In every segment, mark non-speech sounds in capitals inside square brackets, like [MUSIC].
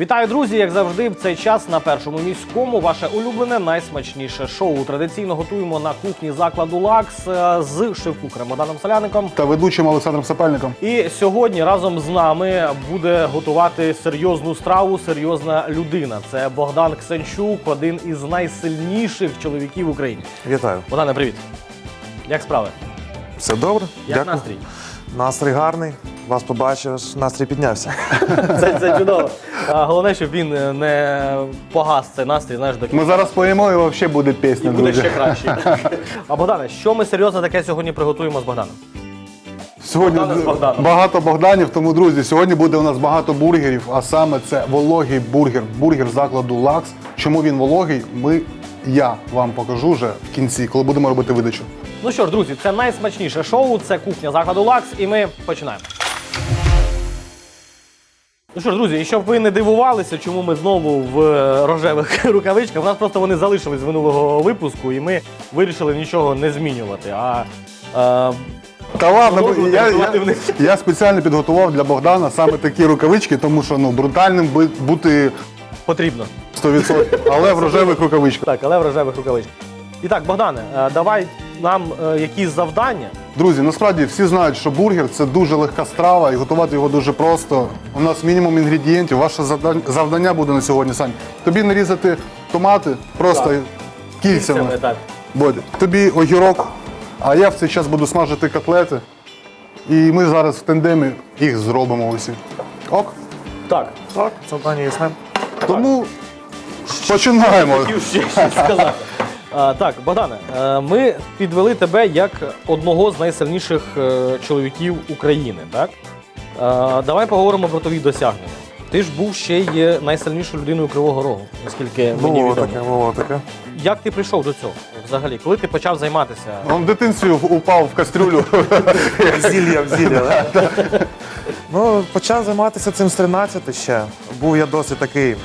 Вітаю, друзі! Як завжди, в цей час на першому міському ваше улюблене найсмачніше шоу. Традиційно готуємо на кухні закладу Лакс е, з шеф-кухарем Богданом Соляником. та ведучим Олександром Сапельником. І сьогодні разом з нами буде готувати серйозну страву серйозна людина. Це Богдан Ксенчук, один із найсильніших чоловіків в Україні. Вітаю. Богдане, привіт! Як справи? Все добре? Як настрій? Настрій гарний. Вас побачив, настрій піднявся. [LAUGHS] Це, це чудово. А, головне, щоб він е, не погас цей настрій, знаєш, до Ми зараз поїмо і взагалі буде І пісня, буде друзі. ще краще. [LAUGHS] А Богдане, що ми серйозно таке сьогодні приготуємо з Богданом? Сьогодні Богдана з Богданом. багато Богданів, тому друзі, сьогодні буде у нас багато бургерів, а саме це вологий бургер, бургер закладу Лакс. Чому він вологий? Ми я вам покажу вже в кінці, коли будемо робити видачу. Ну що ж, друзі, це найсмачніше шоу, це кухня закладу Лакс, і ми починаємо. Ну що ж, друзі, і щоб ви не дивувалися, чому ми знову в е, рожевих [LAUGHS] рукавичках, у нас просто вони залишились з минулого випуску, і ми вирішили нічого не змінювати. А е, Та ладно, Продовжувати я, я, в них. я спеціально підготував для Богдана саме такі рукавички, тому що ну брутальним би- бути потрібно. 100%, але в [LAUGHS] рожевих рукавичках. Так, але в рожевих рукавичках. І так, Богдане, е, давай нам е, якісь завдання. Друзі, насправді всі знають, що бургер це дуже легка страва і готувати його дуже просто. У нас мінімум інгредієнтів. Ваше завдання, завдання буде на сьогодні, Сань. Тобі нарізати томати просто Так. кільцями. Це, так. Бодя. Тобі огірок, а я в цей час буду смажити котлети. І ми зараз в тендемі їх зробимо усі. Ок? Так, Так, завдання ясне. Тому починаємо. хотів ще щось сказати. А, так, Богдане, е, ми підвели тебе як одного з найсильніших е, чоловіків України. Так? Е, Давай поговоримо про твої досягнення. Ти ж був ще й найсильнішою людиною Кривого Рогу, наскільки мені Було відомо. таке, було таке. Як ти прийшов до цього взагалі? Коли ти почав займатися? Он в дитинстві упав в кастрюлю. [LAUGHS] Зілля, зілля, да? [LAUGHS] Ну, почав займатися цим з 13 ще. Був я досить такий,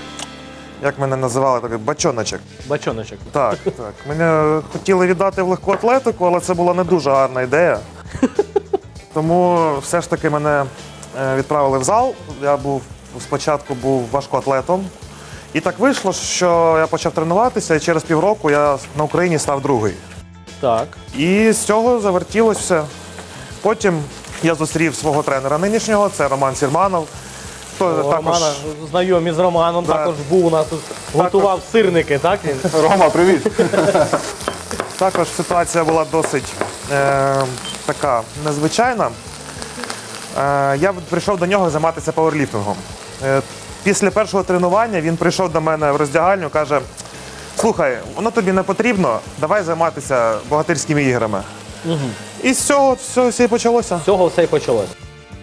як мене називали, такий бачоночок. Бачоночок. Так, так. Мене хотіли віддати в легку атлетику, але це була не дуже гарна ідея. Тому все ж таки мене е, відправили в зал. Я був спочатку був важкоатлетом. І так вийшло, що я почав тренуватися, і через півроку я на Україні став другий. Так. І з цього завертілося все. Потім я зустрів свого тренера нинішнього, це Роман Сірманов. Також Романа знайомі з Романом, також був у нас тут, готував сирники, так? Він? [LAUGHS] Рома, привіт. [LAUGHS] Також ситуація була досить е, така незвичайна. Е, я прийшов до нього займатися пауерліфтингом. Е, після першого тренування він прийшов до мене в роздягальню, каже: слухай, воно тобі не потрібно, давай займатися богатирськими іграми. І з цього все, все і почалося. З цього все і почалось.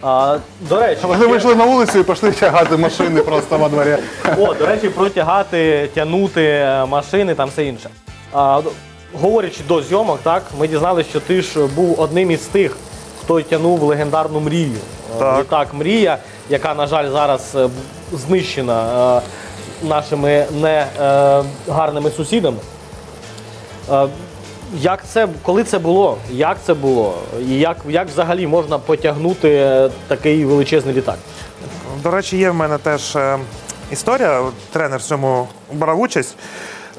А, до речі, Вони вийшли на вулицю і пішли тягати машини просто во дворі. О, до речі, протягати, тягнути е, машини, там все інше. А, говорячи до зйомок, так, ми дізналися, що ти ж був одним із тих, хто тягнув легендарну мрію. Е, Так. Літак Мрія, яка, на жаль, зараз е, знищена нашими негарними сусідами. Як це, коли це було? Як це було? І як, як взагалі можна потягнути е, такий величезний літак? До речі, є в мене теж е, історія. Тренер в цьому брав участь.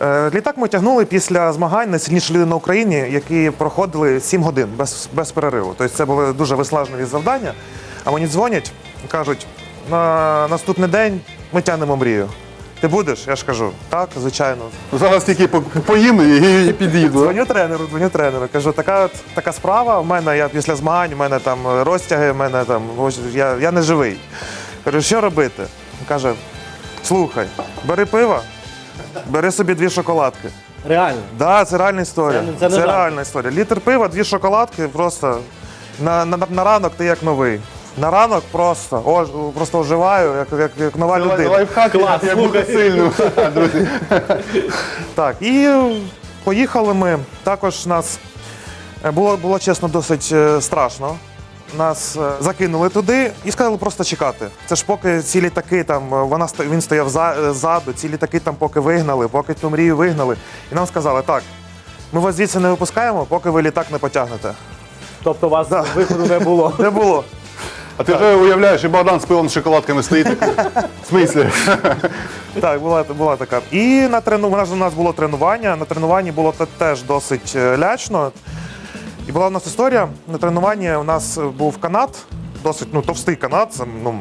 Е, Літак ми тягнули після змагань найсильніші люди на Україні, які проходили 7 годин без, без перериву. Тобто це були дуже виснажливі завдання. А мені дзвонять кажуть, на наступний день ми тягнемо мрію. Ти будеш? Я ж кажу, так, звичайно. Зараз тільки по- поїм і, [LAUGHS] і під'їду. Дзвоню тренеру, дзвоню тренеру. Кажу, така, така справа. У мене я після змагань, у мене там розтяги, у мене там ось я, я не живий. Кажу, що робити? Він Каже, слухай, бери пиво, бери собі дві шоколадки. Реально. Да, це реальна історія. Це не- це не жарт. реальна історія. Літр пива, дві шоколадки, просто на, на, на ранок ти як новий. На ранок просто, о, просто оживаю, як, як, як нова людина. Лайфхак, Клас, як бути сильним. [LAUGHS] Друзі. Так, і поїхали ми. Також нас е, було, було чесно досить е, страшно. Нас е, закинули туди і сказали просто чекати. Це ж поки ці літаки там, вона сто- він стояв ззаду, ці літаки там поки вигнали, поки ту мрію вигнали. І нам сказали, так, ми вас звідси не випускаємо, поки ви літак не потягнете. Тобто у вас Да. виходу не було. [LAUGHS] Не було. А ти вже уявляєш, і Богдан з пивом з шоколадками стоїть. В смислі? Так, була, була така. І на трену... у нас, у нас було тренування. На тренуванні було теж досить е, лячно. І була у нас історія. На тренуванні у нас був канат, досить ну, товстий канат. Ну,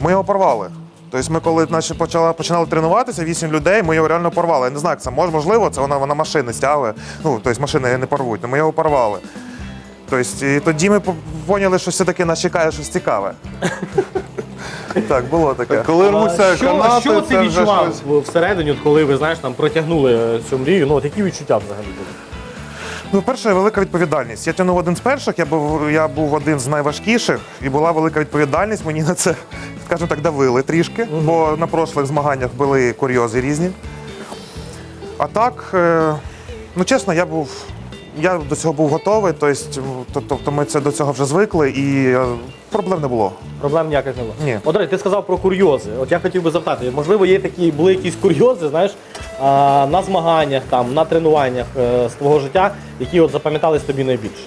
ми його порвали. Тобто ми коли наче, почали, починали тренуватися, вісім людей, ми його реально порвали. Я не знаю, це можливо, це вона, вона машини стягує. Ну, тобто машини не порвуть, але ми його порвали. Тобто, і тоді ми по- поняли, що все-таки нас чекає щось цікаве. [LAUGHS] Так, було таке. Коли рвуться А що, канати, що ти це вже відчував щось. всередині, от коли ви знаєш, там протягнули е, цю мрію? Ну, от які відчуття взагалі були? Ну, перше, велика відповідальність. Я тягнув один з перших, я був, я був один з найважкіших, і була велика відповідальність. Мені на це, скажімо так, давили трішки, бо на прошлих змаганнях були курйози різні. А так, е, ну чесно, я був. Я до цього був готовий, тобто, ми це до цього вже звикли і е, проблем не було. Проблем ніяких не було. Ні. От, речі, ти сказав про курйози. От я хотів би запитати, можливо, є такі, були якісь курйози, знаєш, на змаганнях, там, на тренуваннях е, з твого життя, які от запам'ятались тобі найбільше.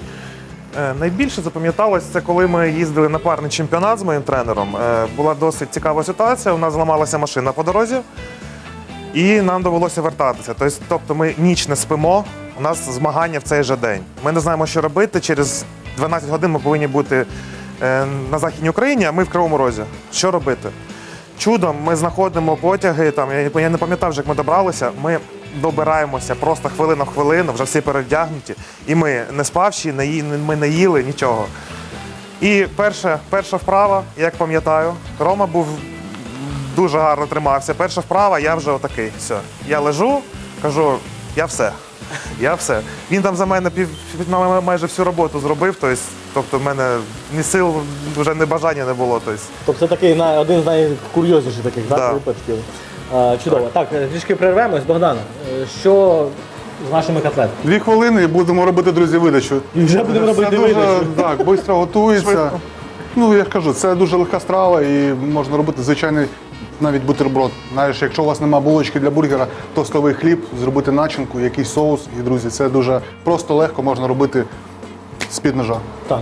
Е, Найбільше запам'яталось це коли ми їздили на парний чемпіонат з моїм тренером. Була досить цікава ситуація. У нас зламалася машина по дорозі, і нам довелося вертатися. Тобто, тобто ми ніч не спимо. У нас змагання в цей же день. Ми не знаємо, що робити. Через 12 годин ми повинні бути е, на Західній Україні, а ми в Кривому Розі. Що робити? Чудом ми знаходимо потяги. Там я не пам'ятав, як ми добралися. Ми добираємося просто хвилина в хвилину, вже всі передягнуті. І ми не спавші, не ї- ми не їли нічого. І перша, перша вправа, як пам'ятаю, Рома був дуже гарно тримався. Перша вправа, я вже отакий. Все. Я лежу, кажу, я все. Я все. Він там за мене пів, майже всю роботу зробив. Тобто, тобто в мене ні сил, вже ні бажання не було. Тобто, Тобто це такий на- один з найкурйозніших таких да. Випадків. А, чудово. Так, е, трішки перервемось. Богдан, е, що з нашими котлетами? Дві хвилини і будемо робити, друзі, видачу. І вже будемо Це робити дуже, видачу. Так, швидко готується. Ну, я ж кажу, це дуже легка страва і можна робити звичайний навіть бутерброд. Знаєш, якщо у вас немає булочки для бургера, тостовий хліб, зробити начинку, якийсь соус. І, друзі, це дуже просто легко можна робити з-під ножа. Так.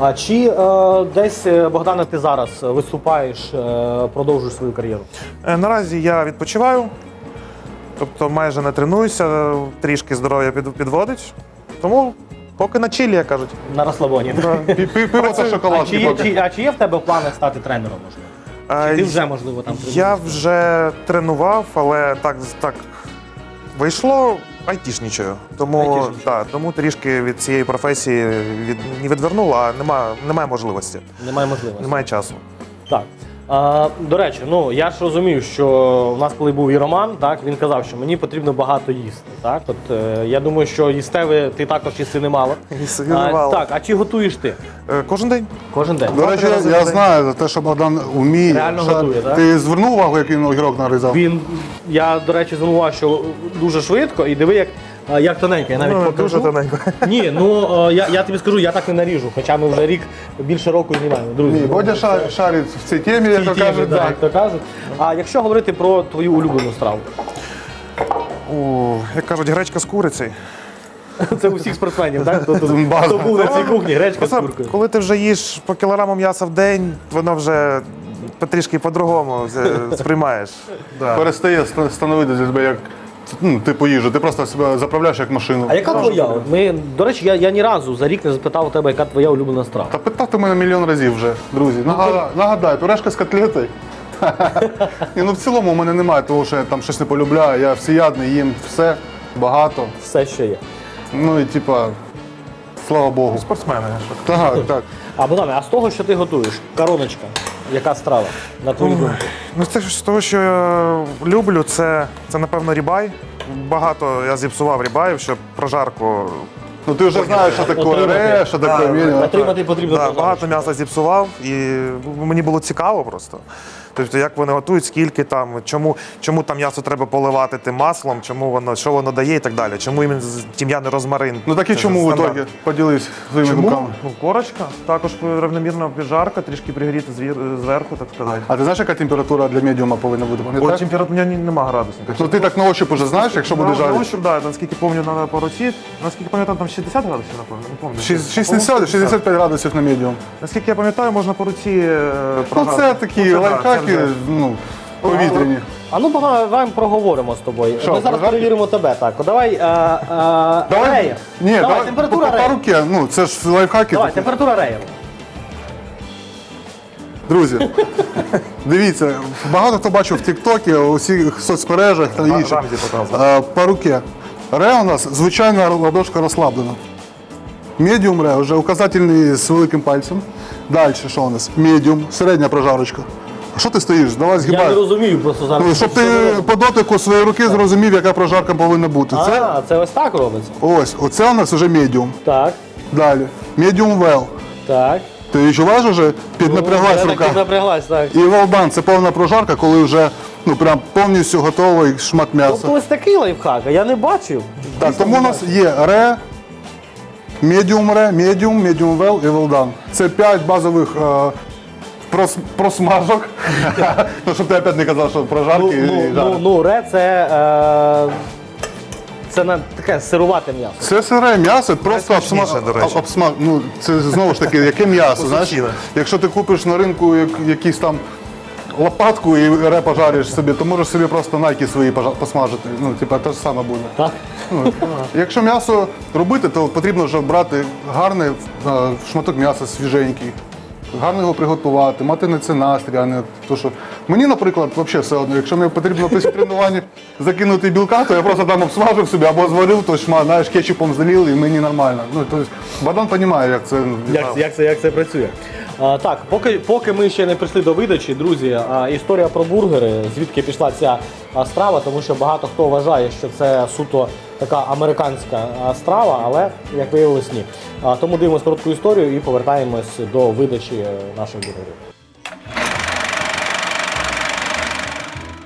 А чи е, десь, е, Богдане, ти зараз виступаєш, е, продовжуєш свою кар'єру? Е, Наразі я відпочиваю, тобто майже не тренуюся, трішки здоров'я під- підводить. Тому поки на чилі, як кажуть. На розслабоні. Пі- пі- Пиво та А чи, є, поки. чи, а чи є в тебе плани стати тренером? Можливо? Чи ти вже, можливо, там тренував? Я вже тренував, але так, так вийшло айтішнічою. Тому, Айтішнічою. так, тому трішки від цієї професії від, не відвернула, а немає, немає можливості, Немає можливості. немає часу. Так. А, до речі, ну я ж розумів, що у нас, коли був і Роман, так він казав, що мені потрібно багато їсти. Так, от е, я думаю, що їсти ви ти також їсти немало. [LAUGHS] Їсти А, так, а чи готуєш ти Е, Кожен день. кожен день? До речі, я день. знаю за те, що Богдан вміє. Реально Що- готує, так? Ти звернув увагу, як він огірок нарізав? Він, я, до речі, звернув увагу, що дуже швидко, і диви, як, а, як тоненько. Я навіть Ну, покажу. дуже тоненько. Ні, ну я, я тобі скажу, я так не наріжу, хоча ми вже рік більше року знімаємо. Друзі, Ні, Бодя ша- шарить в цій темі, як то кажуть. да, так. як то кажуть. А якщо говорити про твою улюблену страву, О, як кажуть, гречка з курицею. [LAUGHS] це у всіх спортсменів, так? Хто, хто, База. хто був на цій кухні, гречка з Просто, куркою. коли ти вже їш по кілограму м'яса в день, воно вже потрішки по-другому сприймаєш. [LAUGHS] Да. Перестає ста- становити для тебе як ну, типу їжу. Ти просто себе заправляєш як машину. А яка твоя? От Ми, до речі, я, я ні разу за рік не запитав у тебе, яка твоя улюблена страва. Та питати мене мільйон разів вже, друзі. Нагадаю, нагадаю пюрешка з котлетою. [LAUGHS] Ні, ну в цілому у мене немає того, що я там щось не полюбляю. Я всеядний, їм все, багато. Все, що є. Ну і типа, слава Богу. Спортсмени. Так, так. А Богдане, а з того, що ти готуєш, короночка, яка страва, на твою думку? Ну, це ж з того, що я люблю, це, це напевно рібай. Багато я зіпсував рібаїв, щоб прожарку. Ну ти вже знаєш, що таке Отримати. ре, що таке Да, міні. Отримати потрібно Да, багато м'яса зіпсував, і мені було цікаво просто. Тобто, як вони готують, скільки там, чому, чому там м'ясо треба поливати тим маслом, чому воно, що воно дає і так далі. Чому іменно з- тім'яний розмарин. Ну так і чому в итогі? Поділись своїми Чому? думками. Ну, корочка, також рівномірно піджарка, трішки пригріти звір- зверху, так сказати. А ти знаєш, яка температура для медіума повинна бути? От температура у мене немає градусника. Ну ти так на ощупь уже знаєш, якщо буде Ну, жарити? ощупь, да, наскільки пам'ятаю на пароці, наскільки пам'ятаю, там 60 градусів, напевно, не пам'ятаю. Шість- 60-65 градусів на медіум. Наскільки я пам'ятаю, можна по руці е, Ну, це такі Ну, лайфхаки, вже- ну, повітряні. А ну давай, давай проговоримо з тобою. Що, Ми зараз прожарки? перевіримо тебе. Так, давай. А, а, реєр. Ні, давай, давай, температура по, по реєр. руки, ну це ж лайфхаки. Давай, такі. температура реєр. Друзі, [LAUGHS] дивіться, багато хто бачив в Тіктокі, у всіх соцмережах та інших. Рамзі показував. Е, По руке. Ре у нас звичайна ладошка розслаблена. Медіум ре, вже указательний з великим пальцем. Далі що у нас? Медіум, середня прожарочка. Що ти стоїш? Давай Я не розумію просто зараз. Ну, щоб ти по дотику своєї руки зрозумів, яка прожарка повинна бути. Це А, це ось так робиться. ось, оце у нас вже медіум. Так, Далі. Медіум вел. так. Ти відчуваєш вже? Піднапряглась Я рука. так напряглась, так. І велдан це повна прожарка, коли вже ну прям повністю готовий шмат м'яса. Тобто ось такий лайфхак, а я не бачив. Так, тому у нас є ре, медіум ре, медіум, медіум вел і велдан. Це п'ять базових е, прос, просмажок. [LAUGHS] ну, щоб ти опять не казав, що Ну, прожарки ну, і ну, жарки. ну, ре це. Е, це на таке сирувате м'ясо. Це сире м'ясо, просто Найсмачніше, обсмаж... до речі. обсмаж... Ну, це знову ж таки, яке м'ясо, знаєш? Якщо ти купиш на ринку як, якийсь там лопатку і ре пожариш собі, то можеш собі просто найки свої пожа- посмажити. Ну, типа, те ж саме буде. Так? Ну, якщо м'ясо робити, то потрібно вже брати гарний е, шматок м'яса свіженький. Гарно його приготувати, мати на це настрій, а не то, що. Мені, наприклад, взагалі все одно, якщо мені потрібно після тренування закинути білка, то я просто там обсмажив собі або зварив, то шма, знаєш, кетчупом залив і мені нормально. Ну, тобто, Бадан розуміє, як це. Як, як, це, як це працює? Так, поки, поки ми ще не прийшли до видачі, друзі, а, історія про бургери, звідки пішла ця а, страва, тому що багато хто вважає, що це суто така американська а, страва, але як виявилось, ні. А, тому дивимося коротку історію і повертаємось до видачі е, наших бургерів.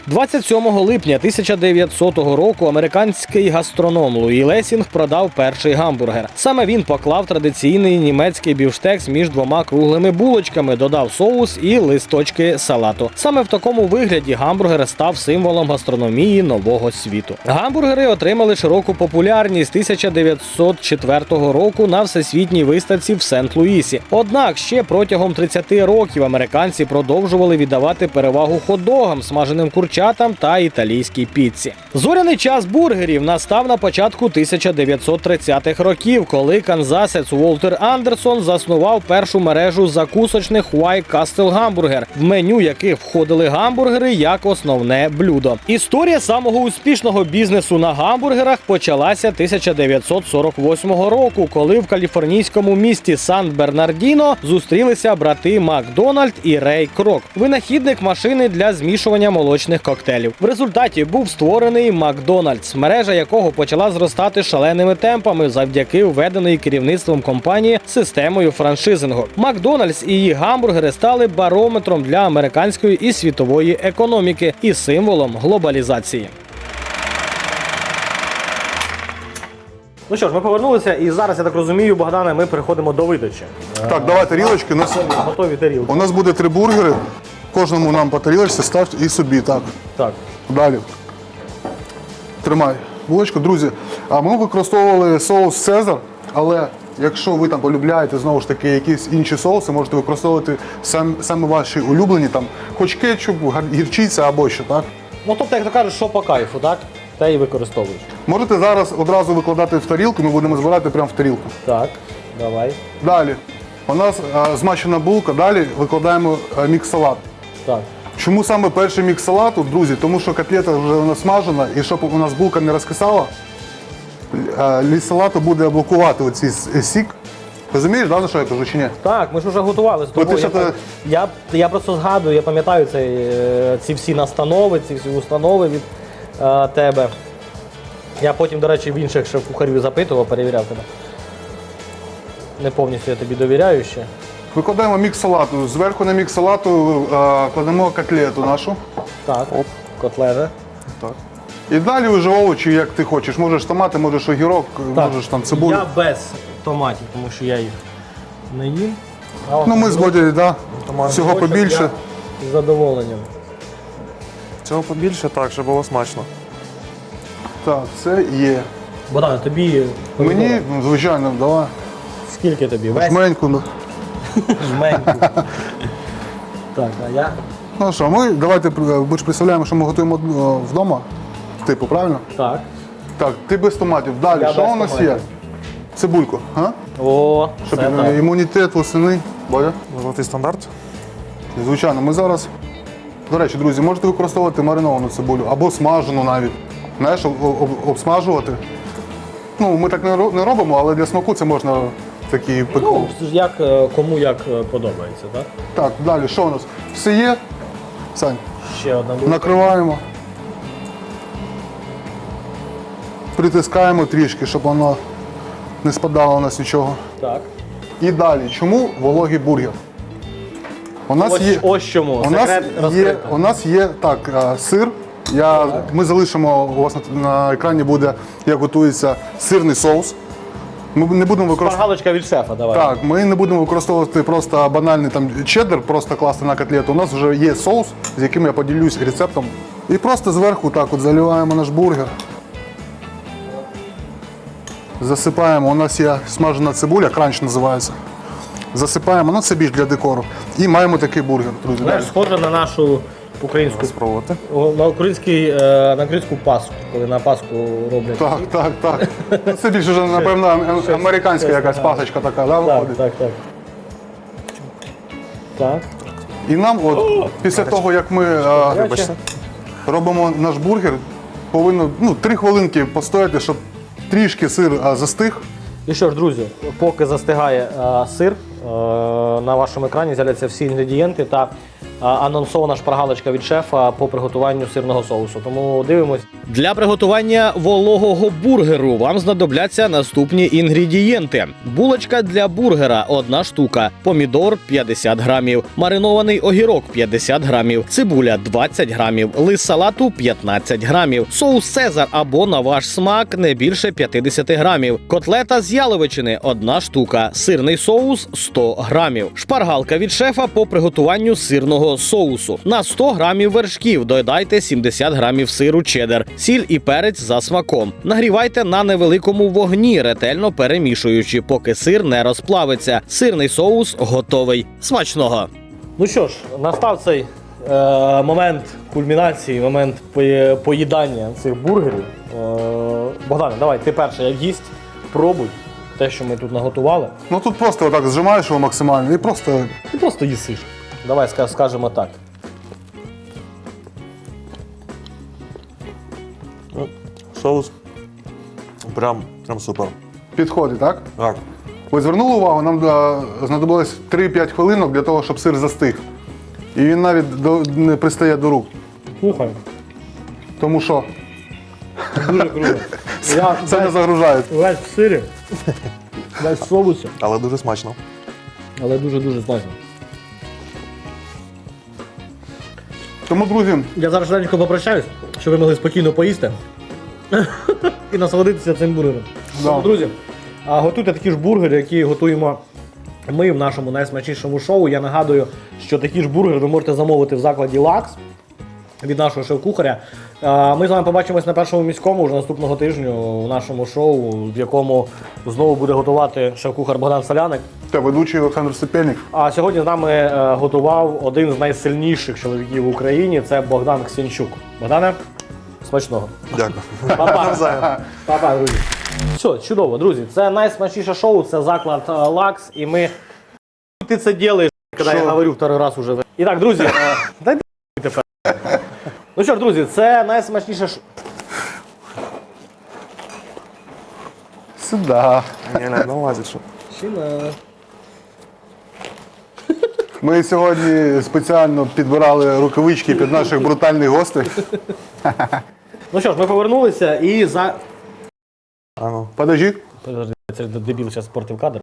27 липня 1900 року американський гастроном Луї Лесінг продав перший гамбургер. Саме він поклав традиційний німецький бівштекс між двома круглими булочками, додав соус і листочки салату. Саме в такому вигляді гамбургер став символом гастрономії нового світу. Гамбургери отримали широку популярність 1904 року на всесвітній виставці в Сент-Луїсі. Однак ще протягом 30 років американці продовжували віддавати перевагу хот-догам, смаженим курчатам та італійській піці. Зоряний час бургерів настав на початку 1930-х років, коли канзасець Уолтер Андерсон заснував першу мережу закусочних White Castle Hamburger, в меню яких входили гамбургери як основне блюдо. Історія самого успішного бізнесу на гамбургерах почалася 1948 року, коли в каліфорнійському місті Сан-Бернардіно зустрілися брати Макдональд і Рей Крок, винахідник машини для змішування молочних коктейлів. В результаті був створений Макдональдс, мережа якого почала зростати шаленими темпами завдяки введеної керівництвом компанії системою франшизингу. Макдональдс і її гамбургери стали барометром для американської і світової економіки і символом глобалізації. Ну що ж, ми повернулися, і зараз я так розумію, Богдане, ми переходимо до видачі. Так, давай тарілочки. У нас, Готові тарілки. у нас буде три бургери. Кожному нам по тарілочці став і собі. Так. Так. Далі. Тримай булочку. Друзі, а ми використовували соус Цезар, але якщо ви там полюбляєте знову ж таки якісь інші соуси, можете використовувати сам, саме ваші улюблені, там, хоч кетчуп, гірчиця або що, так? Ну тобто, як то кажуть, що по кайфу, так? Те і використовуєш. Можете зараз одразу викладати в тарілку, ми будемо збирати прямо в тарілку. Так, давай. Далі. У нас е, змащена булка, далі викладаємо е, мікс-салат. Так. Чому саме перший мікс салату, друзі? Тому що котлета вже вона смажена, і щоб у нас булка не розкисала, е, ліс салату буде блокувати оцей сік. Розумієш, да, за що я кажу чи ні? Так, ми ж вже готували з Бо ти Я, ти- я, я просто згадую, я пам'ятаю цей, е, ці всі настанови, ці всі установи від е, тебе. Я потім, до речі, в інших шеф-кухарів запитував, перевіряв тебе. Не повністю я тобі довіряю ще. Викладаємо мікс салату. Зверху на мікс салату е, кладемо котлету нашу. Так, котлети. Так. І далі вже овочі, як ти хочеш. Можеш томати, можеш огірок, Так. можеш там цибулю. Я без томатів, тому що я їх не їм. А от Ну ми з Бодією, да. Томати. всього побільше. я З задоволенням. Цього побільше так, щоб було смачно. Так, це є. Богдан, тобі Мені, ну, звичайно, давай. скільки тобі? Весь Жменьку. ну. Жменьку. Так, а я. Ну що, ми давайте е, ми ж представляємо, що ми готуємо е, вдома. Типу, правильно? Так. Так, ти без томатів. Далі, Я що без у нас томатів. є? Цибульку, а? О, Щоб це так. імунітет восени. Боля? Золотий стандарт. Звичайно, ми зараз. До речі, друзі, можете використовувати мариновану цибулю або смажену навіть. Знаєш, об- об- обсмажувати. Ну, ми так не ро- не робимо, але для смаку це можна такі Ну, це ж як е, кому як е, подобається, так? Так, далі, що у нас? Все є? Сань, Ще одна буде. накриваємо. Притискаємо трішки, щоб воно не спадало у нас нічого. Так. І далі, чому вологий бургер? У нас Ось, є. ось чому. У нас, Секрет є, розкрито. у нас є так, е, сир. Я, ми залишимо у вас на, на екрані буде, як готується сирний соус. Ми не будемо використовувати. Шпаргалочка від шефа, давай. Так, ми не будемо використовувати просто банальний там чеддер, просто класти на котлету. У нас вже є соус, з яким я поділюсь рецептом. І просто зверху так от заливаємо наш бургер. Засипаємо. У нас є смажена цибуля, кранч називається. Засипаємо, ну це більш для декору. І маємо такий бургер, друзі. Знаєш, схоже на нашу українську Спробувати. на український е, на українську паску, коли на паску роблять. Так, так, так. Ну, Це більше вже, напевно, ам- американська якась пасочка така, да, так, виходить. так, так. Так. І нам, от після того, як ми е, Вибачте. робимо наш бургер, повинно ну, три хвилинки постояти, щоб трішки сир е, застиг. І що ж, друзі, поки застигає е, сир, е, на вашому екрані з'являться всі інгредієнти та анонсована шпаргалочка від шефа по приготуванню сирного соусу. Тому дивимось. Для приготування вологого бургеру вам знадобляться наступні інгредієнти: булочка для бургера одна штука, помідор 50 грамів, маринований огірок 50 грамів, цибуля 20 грамів, лист салату 15 грамів, соус Цезар або на ваш смак не більше 50 грамів, котлета з яловичини одна штука, сирний соус 100 грамів, шпаргалка від шефа по приготуванню сирного соусу. На 100 грамів вершків додайте 70 грамів сиру чеддер, сіль і перець за смаком. Нагрівайте на невеликому вогні, ретельно перемішуючи, поки сир не розплавиться. Сирний соус готовий. Смачного! Ну що ж, настав цей е, момент кульмінації, момент поїдання цих бургерів. Е, Богдане, давай, ти перший як гість, пробуй те, що ми тут наготували. Ну тут просто отак зжимаєш його максимально і просто Ти просто їсиш. Давай скажемо так. Соус. Прям, прям супер. підходить, так? Так. Ви звернули увагу, нам е, знадобилось 3-5 хвилинок для того, щоб сир застиг. І він навіть до, не пристає до рук. Слухай, Тому що дуже круто. [LAUGHS] Я це не загружає. весь в сирі, [LAUGHS] весь в соусі, Але дуже смачно. але дуже-дуже смачно. Тому, друзі, Я зараз швиденько попрощаюсь, щоб ви могли спокійно поїсти [LAUGHS] і насолодитися цим бургером. Да. Тому, Друзі, а, готуйте такі ж бургери, які готуємо ми в нашому найсмачнішому шоу. Я нагадую, що такі ж бургери ви можете замовити в закладі Лакс від нашого шеф-кухаря. Ми з вами побачимось на першому міському вже наступного тижня у нашому шоу, в якому знову буде готувати шеф-кухар Богдан Соляник. та ведучий Олександр Степельник. А сьогодні з нами е, готував один з найсильніших чоловіків в Україні це Богдан Ксенчук. Богдане, смачного. Дякую. Па-па. [LAUGHS] Па-па, друзі. Все, чудово, друзі. Це найсмачніше шоу, це заклад е, Лакс, і ми. Ти це робиш, коли я говорю второй раз уже. І так, друзі, [LAUGHS] е. Ну що ж, друзі, це найсмачніше шоу. Сюда. Ні, не налазить, що. Ми сьогодні спеціально підбирали рукавички під наших брутальних гостей. Ну що ж, ми повернулися і за. А ну. Подожди. Подожди, це дебіл зараз спортив кадр.